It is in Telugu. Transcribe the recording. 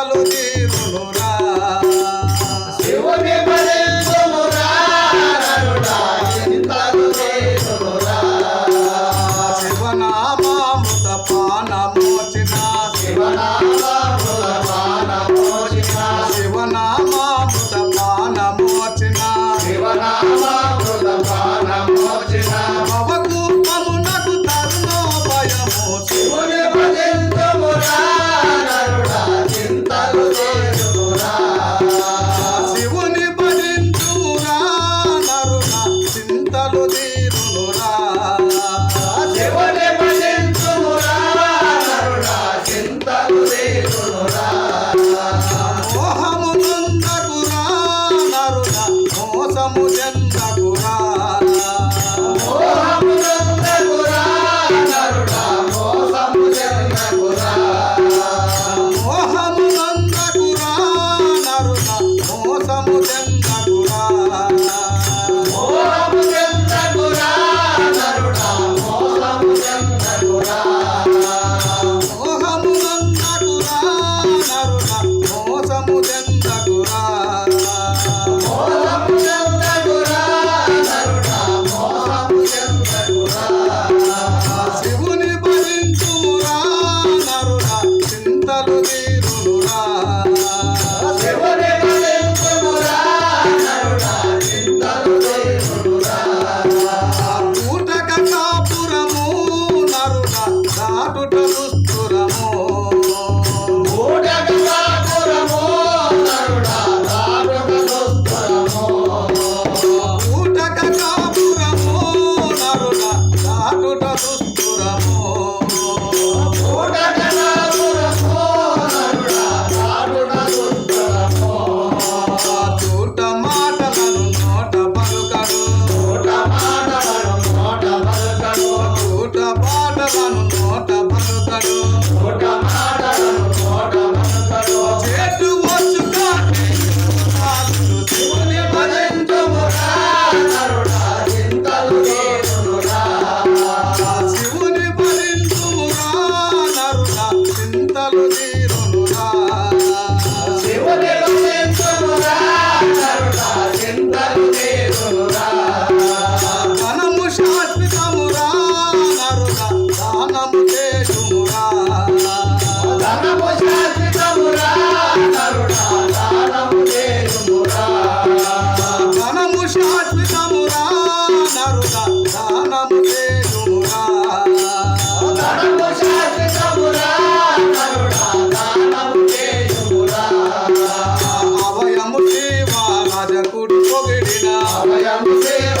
আলো দিয়ে রে তোরা మాటలను నోట పలుకడు. నోట మాటలను నోట పలుకడు. చేటు వచ్చు శివుని భజించురా నరుడా చింతలు లేనురా శివుని భజించురా నరుడా చింతలు నరుగా దానము చేయురా నరుడు శాశ్వతమురా నరుడా దానము చేయురా అవయము సేవ రాజకుడు పొగిడిన. అవయము సేవ